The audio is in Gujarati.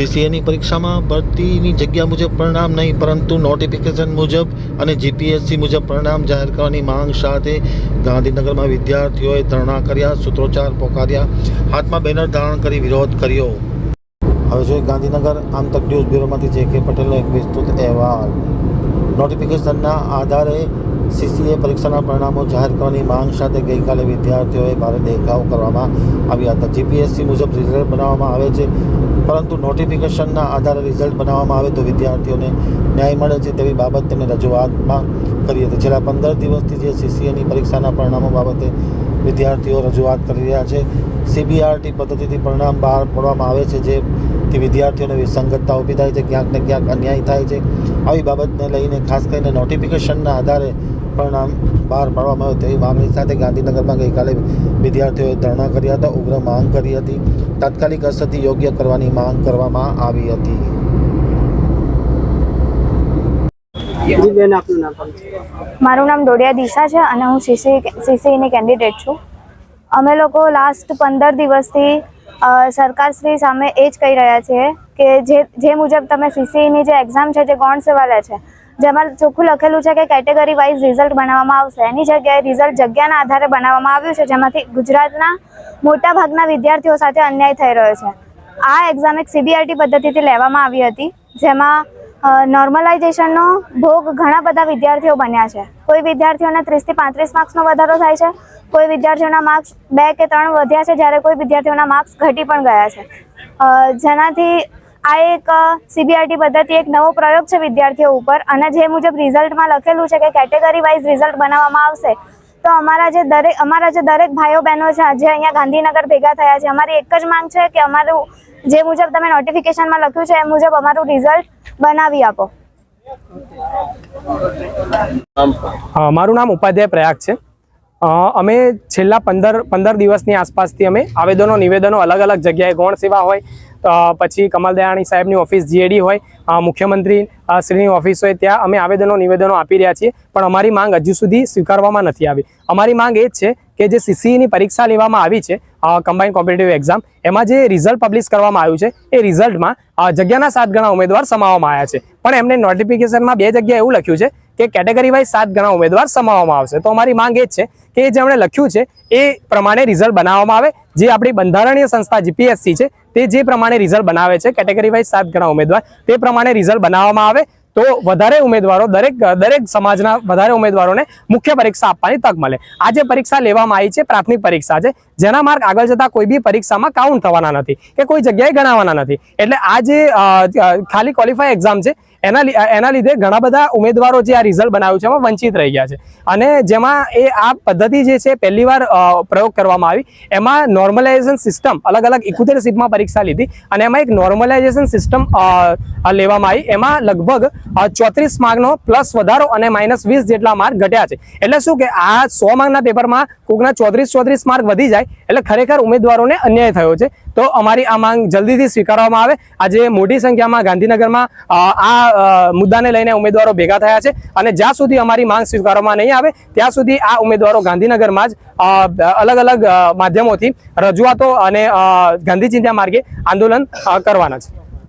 સીસીએની પરીક્ષામાં ભરતીની જગ્યા મુજબ પરિણામ નહીં, પરંતુ નોટિફિકેશન મુજબ અને જીપીએસસી મુજબ પરિણામ જાહેર કરવાની માંગ સાથે ગાંધીનગરમાં વિદ્યાર્થીઓએ ધરણા કર્યા, સૂત્રોચ્ચાર પોકાર્યા. હાથમાં બેનર ધારણ કરી વિરોધ કર્યો. હવે જોઈએ ગાંધીનગર આમતક ન્યૂઝ બ્યુરોમાંથી જે કે પટેલનો એક વિસ્તૃત અહેવાલ. નોટિફિકેશનના આધારે સીસીએ પરીક્ષાના પરિણામો જાહેર કરવાની માંગ સાથે ગઈકાલે વિદ્યાર્થીઓએ ભારે દેખાવ કરવામાં આવ્યા હતા. જીપીએસસી મુજબ રિઝલ્ટ બનાવવામાં આવે છે. પરંતુ નોટિફિકેશનના આધારે રિઝલ્ટ બનાવવામાં આવે તો વિદ્યાર્થીઓને ન્યાય મળે છે તેવી બાબત તેમણે રજૂઆતમાં કરી હતી. છેલ્લા પંદર દિવસથી જે સીસીએની પરીક્ષાના પરિણામો બાબતે વિદ્યાર્થીઓ રજૂઆત કરી રહ્યા છે સીબીઆરટી પદ્ધતિથી પરિણામ બહાર પાડવામાં આવે છે, જેથી વિદ્યાર્થીઓને વિસંગતતા ઊભી થાય છે, ક્યાંક ને ક્યાંક અન્યાય થાય છે. આવી બાબતને લઈને ખાસ કરીને નોટિફિકેશનના આધારે પરિણામ બહાર પાડવામાં આવ્યું તેવી માંગણી સાથે ગાંધીનગરમાં ગઈકાલે વિદ્યાર્થીઓએ ધરણા કર્યા હતા ઉગ્ર માંગ કરી હતી. તાત્કાલિક અસરથી યોગ્ય કરવાની માંગ કરવામાં આવી હતી. જી બેન આપનું નામ પણ મારું નામ ડોડિયા દિશા છે અને હું સીસી સીસીઈની કેન્ડિડેટ છું. અમે લોકો લાસ્ટ પંદર દિવસથી સરકારશ્રી સામે એ જ કહી રહ્યા છીએ કે જે જે મુજબ તમે સીસીઈની જે એક્ઝામ છે જે ગૌણ સેવા લે છે જેમાં ચોખ્ખું લખેલું છે કે કેટેગરી વાઇઝ રિઝલ્ટ બનાવવામાં આવશે. એની જગ્યાએ રિઝલ્ટ જગ્યાના આધારે બનાવવામાં આવ્યું છે, જેમાંથી ગુજરાતના મોટા ભાગના વિદ્યાર્થીઓ સાથે અન્યાય થઈ રહ્યો છે. આ એક્ઝામ એક સીબીઆરટી પદ્ધતિથી લેવામાં આવી હતી, જેમાં નોર્મલાઇઝેશનનો ભોગ ઘણા બધા વિદ્યાર્થીઓ બન્યા છે. કોઈ વિદ્યાર્થીઓના ત્રીસથી પાંત્રીસ માર્ક્સનો વધારો થાય છે, કોઈ વિદ્યાર્થીઓના માર્ક્સ બે કે ત્રણ વધ્યા છે, જ્યારે કોઈ વિદ્યાર્થીઓના માર્ક્સ ઘટી પણ ગયા છે. જેનાથી આ એક સીબીઆરટી પદ્ધતિ એક નવો પ્રયોગ છે વિદ્યાર્થીઓ ઉપર અને જે મુજબ રિઝલ્ટમાં લખેલું છે કે કેટેગરી વાઇઝ રિઝલ્ટ બનાવવામાં આવશે. તો અમારા જે દરેક, અમારા જે દરેક ભાઈઓ બહેનો છે આજે અહીંયા ગાંધીનગર ભેગા થયા છે, અમારી એક જ માંગ છે કે અમારું જે મુજબ તમે નોટિફિકેશનમાં લખ્યું છે, એ મુજબ અમારું રિઝલ્ટ બનાવી આપો. મારું નામ ઉપાધ્યાય પ્રયાગ છે. અમે છેલ્લા પંદર પંદર દિવસની આસપાસથી અમે આવેદનો, નિવેદનો અલગ અલગ જગ્યાએ ગૌણ સેવા હોય પછી કમલ દયાણી સાહેબની ઓફિસ જીએડી હોય મુખ્યમંત્રી શ્રીની ઓફિસ હોય, ત્યાં અમે આવેદનો, નિવેદનો આપી રહ્યા છીએ, પણ અમારી માંગ હજુ સુધી સ્વીકારવામાં નથી આવી. અમારી માંગ એ જ છે કે જે સીસીઈની પરીક્ષા લેવામાં આવી છે કમ્બાઇન કોમ્પિટેટિવ એક્ઝામ એમાં જે રિઝલ્ટ પબ્લિશ કરવામાં આવ્યું છે, એ રિઝલ્ટમાં જગ્યાના સાત ગણા ઉમેદવાર સમાવવામાં આવ્યા છે. પણ એમને નોટિફિકેશનમાં બે જગ્યાએ એવું લખ્યું છે કે કેટેગરી વાઇઝ સાત ગણા ઉમેદવાર સમાવવામાં આવશે. તો અમારી માંગ એ જ છે કે જેમણે લખ્યું છે એ પ્રમાણે રિઝલ્ટ બનાવવામાં આવે. જે આપણી બંધારણીય સંસ્થા જીપીએસસી છે તે જે પ્રમાણે રિઝલ્ટ બનાવે છે કેટેગરી વાઇઝ સાત ગણા ઉમેદવાર, તે પ્રમાણે રિઝલ્ટ બનાવવામાં આવે. તો વધારે ઉમેદવારો દરેક દરેક સમાજના વધારે ઉમેદવારોને મુખ્ય પરીક્ષા આપવાની તક મળે. આ જે પરીક્ષા લેવામાં આવી છે, પ્રાથમિક પરીક્ષા છે. જેના માર્ક આગળ જતા કોઈ બી પરીક્ષામાં કાઉન્ટ થવાના નથી કે કોઈ જગ્યાએ ગણાવવાના નથી. એટલે આ જે ખાલી ક્વોલિફાય એક્ઝામ છે, એના એના લીધે ઘણા બધા ઉમેદવારો જે આ રિઝલ્ટ બનાવ્યું છે એમાં વંચિત રહી ગયા છે. અને જેમાં એ આ પદ્ધતિ જે છે, પહેલી વાર પ્રયોગ કરવામાં આવી. એમાં નોર્મલાઇઝેશન સિસ્ટમ અલગ અલગ ઇકોતેર સીટમાં પરીક્ષા લીધી અને એમાં એક નોર્મલાઇઝેશન સિસ્ટમ લેવામાં આવી. એમાં લગભગ ચોત્રીસ માર્કનો પ્લસ વધારો અને માઇનસ વીસ જેટલા માર્ક ઘટ્યા છે. એટલે શું કે આ સો માર્કના પેપરમાં કોકના ચોત્રીસ ચોત્રીસ માર્ક વધી જાય, એટલે ખરેખર ઉમેદવારોને અન્યાય થયો છે. તો અમારી આ માંગ જલ્દીથી સ્વીકારવામાં આવે. આજે મોટી સંખ્યામાં ગાંધીનગરમાં આ મુદ્દાને લઈને ઉમેદવારો ભેગા થયા છે અને જ્યાં સુધી અમારી માંગ સ્વીકારવામાં નહીં આવે, ત્યાં સુધી આ ઉમેદવારો ગાંધીનગરમાં જ અલગ અલગ માધ્યમોથી રજૂઆતો અને ગાંધી ચિંતા માર્ગે આંદોલન કરવાના છે.